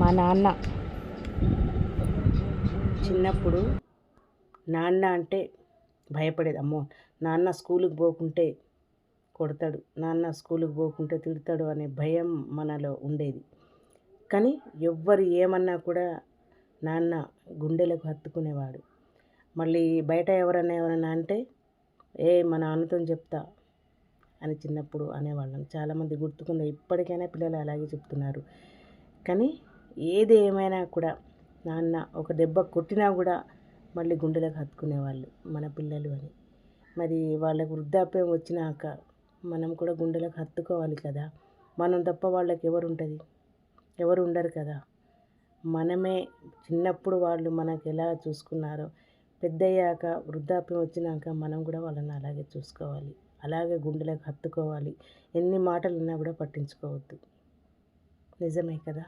మా నాన్న. చిన్నప్పుడు నాన్న అంటే భయపడేది. అమ్మో నాన్న స్కూల్కి పోకుంటే కొడతాడు నాన్న స్కూల్కి పోకుంటే తిడతాడు అనే భయం మనలో ఉండేది. కానీ ఎవ్వరు ఏమన్నా కూడా నాన్న గుండెలకు హత్తుకునేవాడు. మళ్ళీ బయట ఎవరన్నా ఎవరన్నా అంటే ఏ మా నాన్నతో చెప్తా అని చిన్నప్పుడు అనేవాళ్ళం. చాలామంది గుర్తుకుంది. ఇప్పటికైనా పిల్లలు అలాగే చెప్తున్నారు. కానీ ఏది ఏమైనా కూడా నాన్న ఒక దెబ్బ కొట్టినా కూడా మళ్ళీ గుండెలకు హత్తుకునేవాళ్ళు మన పిల్లలు అని. మరి వాళ్ళకు వృద్ధాప్యం వచ్చినాక మనం కూడా గుండెలకు హత్తుకోవాలి కదా. మనం తప్ప వాళ్ళకి ఎవరు ఉంటుంది? ఎవరు ఉండరు కదా. మనమే చిన్నప్పుడు వాళ్ళు మనకు ఎలా చూసుకున్నారో పెద్దయ్యాక వృద్ధాప్యం వచ్చినాక మనం కూడా వాళ్ళని అలాగే చూసుకోవాలి. అలాగే గుండెలకు హత్తుకోవాలి ఎన్ని మాటలు ఉన్నా కూడా పట్టించుకోవద్దు. నిజమే కదా?